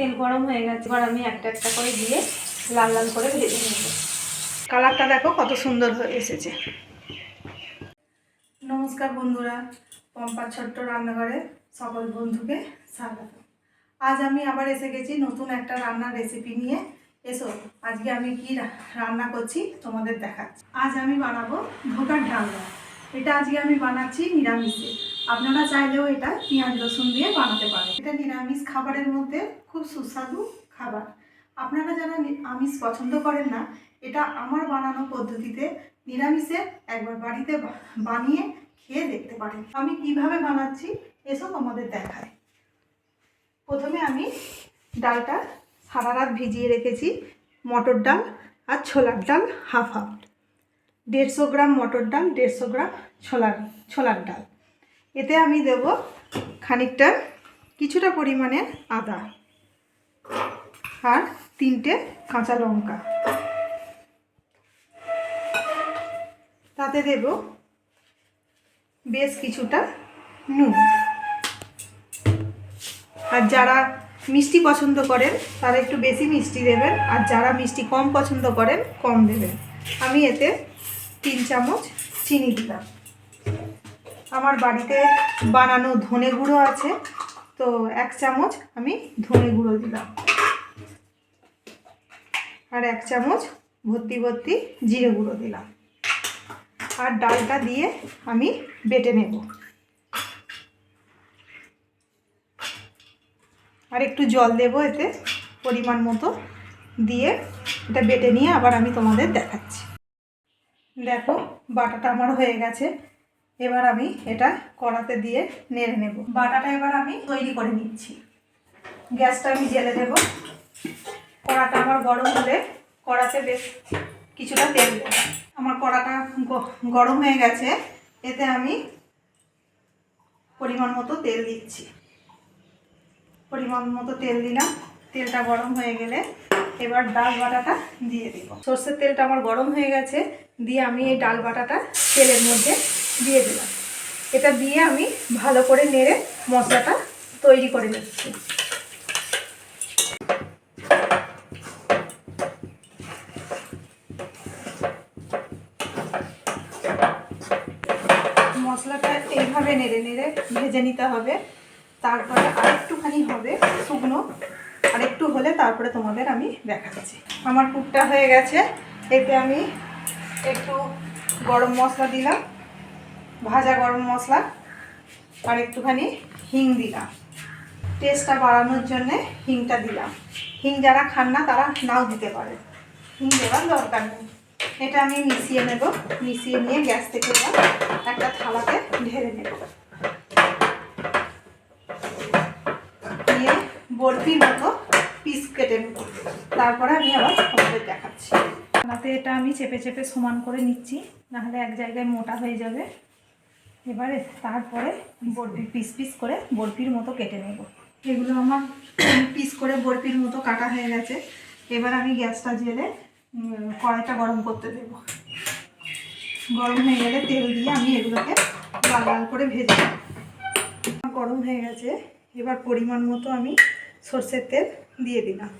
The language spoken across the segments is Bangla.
তেল গরম হয়ে গেছে। এবার আমি একটা একটা করে দিয়ে লাল লাল করে ভেজে নেব। কালারটা দেখো কত সুন্দর হয়ে এসেছে। নমস্কার বন্ধুরা, পম্পা ছোট্ট রান্নাঘরে সকল বন্ধুকে স্বাগত। আজ আমি আবার এসে গেছি নতুন একটা রান্নার রেসিপি নিয়ে। এসো, আজকে আমি কি রান্না করছি তোমাদের দেখাচ্ছি। আজ আমি বানাবো ধোকার ডালনা এটা আজকে আমি বানাচ্ছি নিরামিষে। আপনারা চাইলেও এটা পেঁয়াজ রসুন দিয়ে বানাতে পারেন। এটা নিরামিষ খাবারের মধ্যে খুব সুস্বাদু খাবার। আপনারা যারা আমিষ পছন্দ করেন না, এটা আমার বানানো পদ্ধতিতে নিরামিষে একবার বাড়িতে বানিয়ে খেয়ে দেখতে পারেন। আমি কীভাবে বানাচ্ছি, এসব তোমাদের দেখায় প্রথমে আমি ডালটা সারা রাত ভিজিয়ে রেখেছি, মটর ডাল আর ছোলার ডাল হাফ হাফ। দেড়শো গ্রাম মটর ডাল, দেড়শো গ্রাম ছোলার ছোলার ডাল। এতে আমি দেব খানিকটা, কিছুটা পরিমাণে আদা। আর তিনটে কাঁচা লঙ্কা। তাতে দেব বেশ কিছুটা নুন। আর যারা মিষ্টি পছন্দ করেন, তারা একটু বেশি মিষ্টি দেবেন। আর যারা মিষ্টি কম পছন্দ করেন, কম দেবেন। আমি এতে তিন চামচ চিনি দিলাম। আমার বাড়িতে বানানো ধনে গুঁড়ো আছে, তো এক চামচ আমি ধনে গুঁড়ো দিলাম। আর এক চামচ ভর্তি ভর্তি জিরে গুঁড়ো দিলাম। আর ডালটা দিয়ে আমি বেটে নেব। আর একটু জল দেবো এতে, পরিমাণ মতো দিয়ে এটা বেটে নিয়ে আবার আমি তোমাদের দেখাচ্ছি। দেখো, বাটাটা আমার হয়ে গেছে। এবার আমি এটা কড়াতে দিয়ে নেড়ে নেব। বাটাটা এবার আমি তৈরি করে নিচ্ছি। গ্যাসটা আমি জেলে দেব। কড়াটা আমার গরম হলে কড়াতে বেশ কিছুটা তেল দেব। আমার কড়াটা গরম হয়ে গেছে, এতে আমি পরিমাণ মতো তেল দিচ্ছি। পরিমাণ মতো তেল দিলাম, তেলটা গরম হয়ে গেলে এবার ডাল বাটাটা দিয়ে দেব। সর্ষের তেলটা আমার গরম হয়ে গেছে, দিয়ে আমি এই ডাল বাটাটা তেলের মধ্যে দিয়ে দিলাম। এটা দিয়ে আমি ভালো করে নেড়ে মশলাটা তৈরি করে নিচ্ছি মশলাটা এইভাবে নেড়ে নেড়ে ভেজে নিতে হবে। তারপরে আরেকটুখানি হবে শুকনো। আরেকটু হলে তারপরে তোমাদের আমি দেখাচ্ছি। আমার কুকটা হয়ে গেছে। এতে আমি একটু গরম মশলা দিলাম। ভাজা গরম মশলা। আর একটুখানি হিং দিলাম। টেস্টটা বাড়ানোর জন্যে হিংটা দিলাম। হিং যারা খান না, তারা নাও দিতে পারে। হিং দেওয়ার দরকার নেই। এটা আমি মিশিয়ে নেব। মিশিয়ে নিয়ে গ্যাস থেকে একটা থালাতে ঢেলে নেব নিয়ে বরফির মতো পিস কেটে তারপরে আমি আবার তোমাদের দেখাচ্ছি। তাতে এটা আমি চেপে চেপে সমান করে নিচ্ছি, নাহলে এক জায়গায় মোটা হয়ে যাবে। এবারে তারপরে বরফি পিস পিস করে বরফির মতো কেটে নেব। এগুলো আমার পিস করে বরফির মতো কাটা হয়ে গেছে। এবার আমি গ্যাসটা জেলে কড়াইটা গরম করতে দেব। গরম হয়ে গেলে তেল দিয়ে আমি এগুলোকে লাল লাল করে ভেজে গরম হয়ে গেছে। এবার পরিমাণ মতো আমি সর্ষের তেল দিয়ে দিলাম।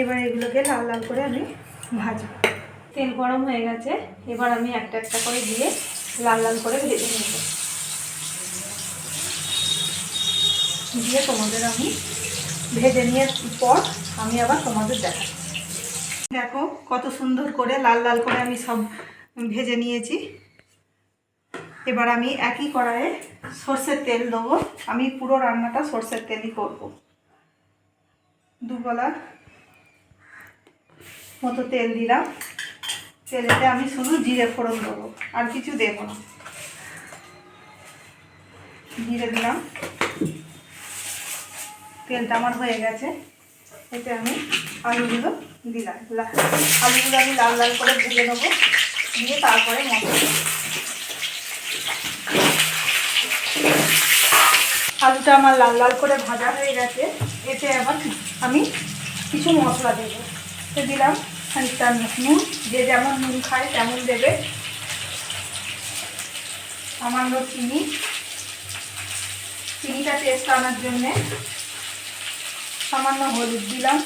এবার এগুলোকে লাল লাল করে আমি ভাজব। তেল গরম হয়ে গেছে, এবার আমি একটা একটা করে দিয়ে লাল লাল করে ভেজে নেব। দিয়ে তোমাদের আমি ভেজে নিয়ে পর আমি আবার তোমাদের দেখাচ্ছি। দেখো কত সুন্দর করে লাল লাল করে আমি সব ভেজে নিয়েছি। এবার আমি একই কড়াইয়ে সর্ষের তেল দেবো। আমি পুরো রান্নাটা সর্ষের তেলই করব। দুবেলা মতো তেল দিলাম। তেলেতে আমি শুধু জিরে ফোড়ন দেবো, আর কিছু দেবো না। জিরে দিলাম। তেলটা আমার হয়ে গেছে। এতে আমি আলুগুলো দিলাম। আলুগুলো আমি লাল লাল করে ভেজে নেব। দিয়ে তারপরে মশলা আলুটা আমার লাল লাল করে ভাজা হয়ে গেছে। এতে আবার আমি কিছু মশলা দেবো। তো দিলাম খানিকটা নুন। যে যেমন নুন খায় তেমন দেবে। সামান্য চিনি। চিনিটা টেস্ট আনার জন্যে সামান্য হলুদ দিলাম।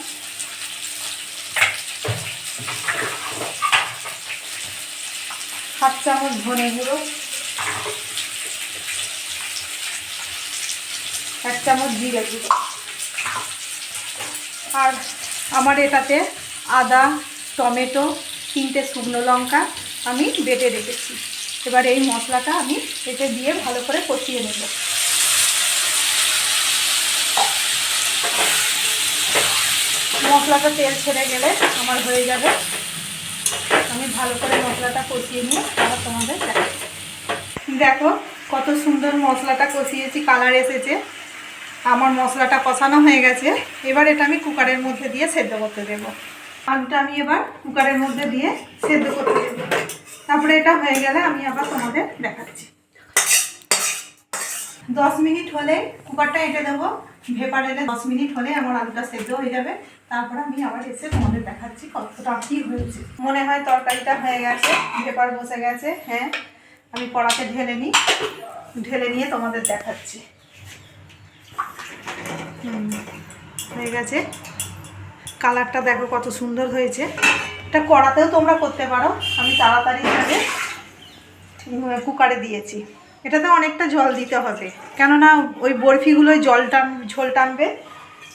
হাফ চামচ ধনে গুঁড়ো। চামচ জিরে গুঁড়ো আর আমার এটাতে আদা, টমেটো, তিনটে শুকনো লঙ্কা আমি বেটে রেখেছি। এবার এই মশলাটা আমি এতে দিয়ে ভালো করে কষিয়ে নেব। মশলাটা তেল ছেড়ে গেলে আমার হয়ে যাবে। আমি ভালো করে মশলাটা কষিয়ে নিয়ে আবার তোমাদের দেখো কত সুন্দর মশলাটা কষিয়েছি, কালার এসেছে। আমার মশলাটা কষানো হয়ে গেছে। এবার এটা আমি কুকারের মধ্যে দিয়ে সেদ্ধ করতে দেবো। আলুটা আমি এবার কুকারের মধ্যে দিয়ে সেদ্ধ করতে দেবো। তারপরে এটা হয়ে গেলে আমি আবার তোমাদের দেখাচ্ছি। দশ মিনিট হলে কুকারটা এঁটে দেবো। ভেপার এলে দশ মিনিট হলে আমার আলুটা সেদ্ধ হয়ে যাবে। তারপরে আমি আবার এসে তোমাদের দেখাচ্ছি কতটা কী হয়েছে। মনে হয় তরকারিটা হয়ে গেছে, ভেপার বসে গেছে হ্যাঁ। আমি কড়াতে ঢেলে নিই। ঢেলে নিয়ে তোমাদের দেখাচ্ছি। হয়ে গেছে। কালারটা দেখো কত সুন্দর হয়েছে। এটা কড়াতেও তোমরা করতে পারো। আমি তাড়াতাড়ি ভাবে কুকারে দিয়েছি। এটাতে অনেকটা জল দিতে হবে। কেননা ওই বরফিগুলোয় জল টান, ঝোল টানবে।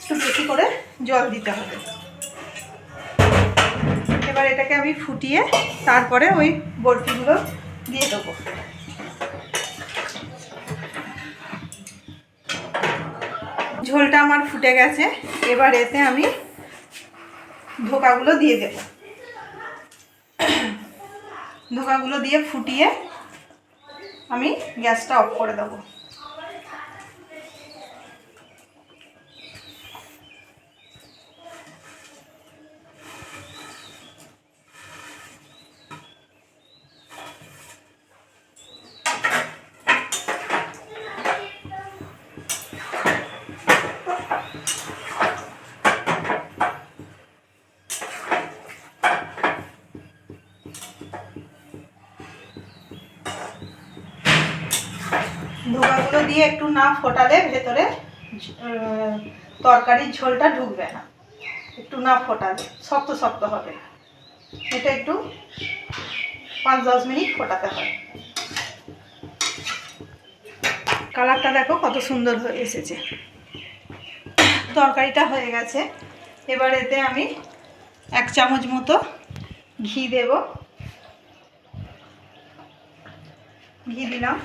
একটু বেশি করে জল দিতে হবে। এবার এটাকে আমি ফুটিয়ে তারপরে ওই বরফিগুলো দিয়ে দেবো। ঝোলটা আমার ফুটে গেছে, এবার এতে আমি ধোকাগুলো দিয়ে দেব। ধোকাগুলো দিয়ে ফুটিয়ে আমি গ্যাসটা অফ করে দেবো। ধোকাগুলো দিয়ে একটু না ফোটালে ভেতরে তরকারির ঝোলটা ঢুকবে না। একটু না ফোটালে, শক্ত শক্ত হবে। এটা একটু পাঁচ দশ মিনিট ফোটাতে হয়। কালারটা দেখো কত সুন্দর হয়ে এসেছে। তরকারিটা হয়ে গেছে। এবার এতে আমি এক চামচ মতো ঘি দেব। ঘি দিলাম।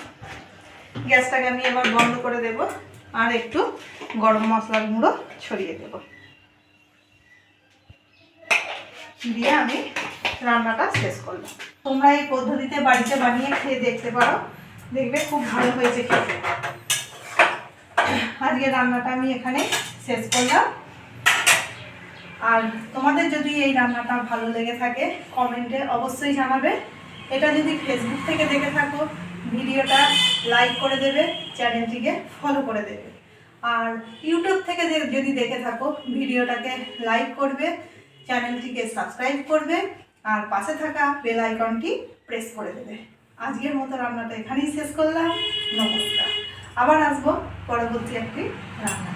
গ্যাসটাকে আমি এবার বন্ধ করে দেব আর একটু গরম মশলার গুঁড়ো ছড়িয়ে দেব। দিয়ে আমি রান্নাটা শেষ করলাম। তোমরা এই পদ্ধতিতে বাড়িতে বানিয়ে খেয়ে দেখতে পারো। দেখবে খুব ভালো হয়েছে খেতে। আজকে রান্নাটা আমি এখানে শেষ করলাম। আর তোমাদের যদি এই রান্নাটা ভালো লেগে থাকে, কমেন্টে অবশ্যই জানাবে। এটা যদি ফেসবুক থেকে দেখে থাকো, ভিডিওটা লাইক করে দেবে চ্যানেলটিকে ফলো করে দেবে। আর ইউটিউব থেকে যদি দেখে থাকো, ভিডিওটাকে লাইক করবে চ্যানেলটিকে সাবস্ক্রাইব করবে, আর পাশে থাকা বেল আইকনটি প্রেস করে দেবে। আজকের মতো রান্নাটা এখানেই শেষ করলাম। নমস্কার। আবার আসব পরবর্তী একটি রান্না